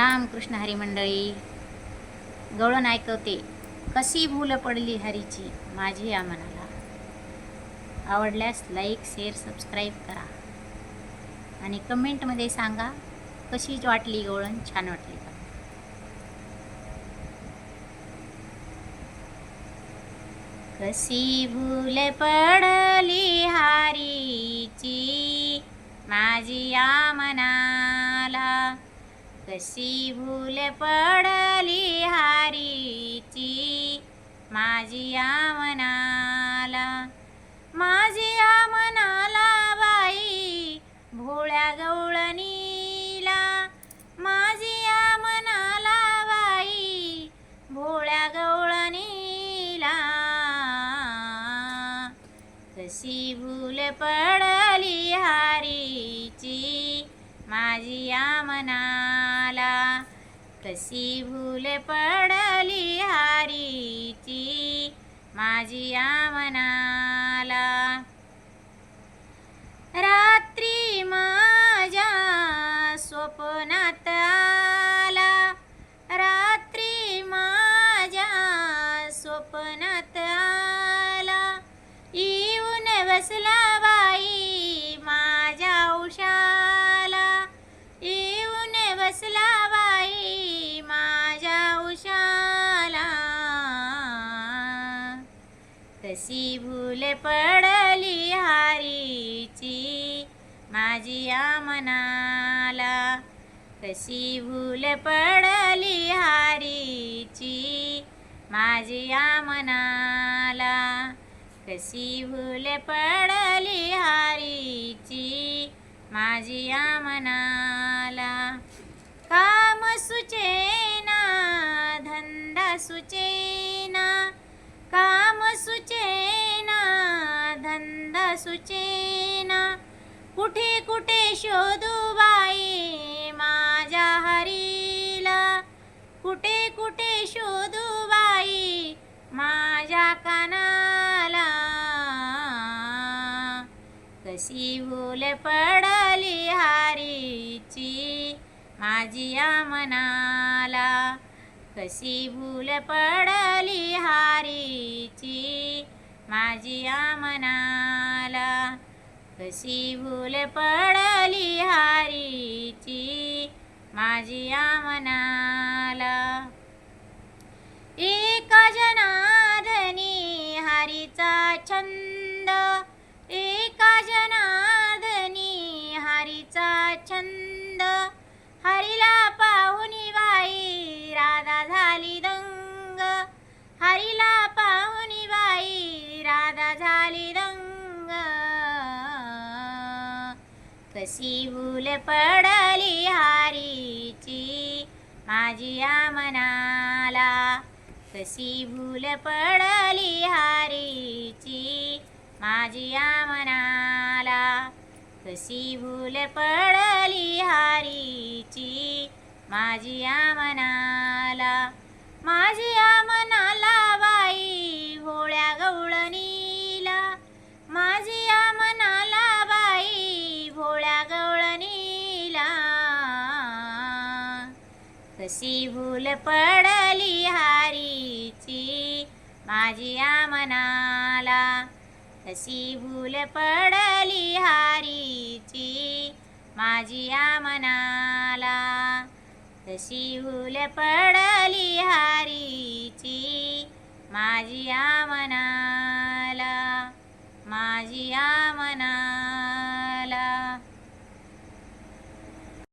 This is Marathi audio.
रामकृष्ण हरी मंडळी गवळण ऐकवते कशी भूल पडली हरीची? माझी या मनाला. आवडल्यास लाईक शेअर सबस्क्राईब करा. आणि कमेंटमध्ये सांगा कशी वाटली गवळण? छान वाटली का? कशी भूल पडली हारीची? माझी या मना कशी भूल पडली हारीची? माझी या मनाला माझी या मनाला बाई भोळ्या गवळणीला. माझी या मनाला बाई भोळ्या गवळणीला. कशी भूल पडली हारी माझी या मनाला तशी भूल पडली हारीची? माझी या मनाला येऊन बसला बाई माझ्या उशाला. कशी भूल पडली हारीची माझी या मनाला. कशी भूल पडली हारीची माझी या मनाला. कशी भूल पडली हारीची माझी या मनाला. सुचेना धंदा सुचेना काम सुचेना धंदा सुचेना. कुठे कुठे शोधू बाई माझ्या हरीला? कुठे कुठे शोधू बाई माझ्या कानाला? कशी भूल पडली हारीची? माझी या मनाला कशी भूल पडली हारीची? माझी या मनाला कशी भूल पडली हारीची? माझी या मनाला कशी भूल पडली हारीची? माझी या मनाला कशी भूल पडली हारीची? माझी या मनाला कशी भूल पडली हारीची? माझी या मनाला माझी या कशी भूल पडली हारीची? माझी आमनाला कशी भूल पडली हारीची? माझी आमनाला कशी भूल पडली हारीची? माझी आमनाला माझी आ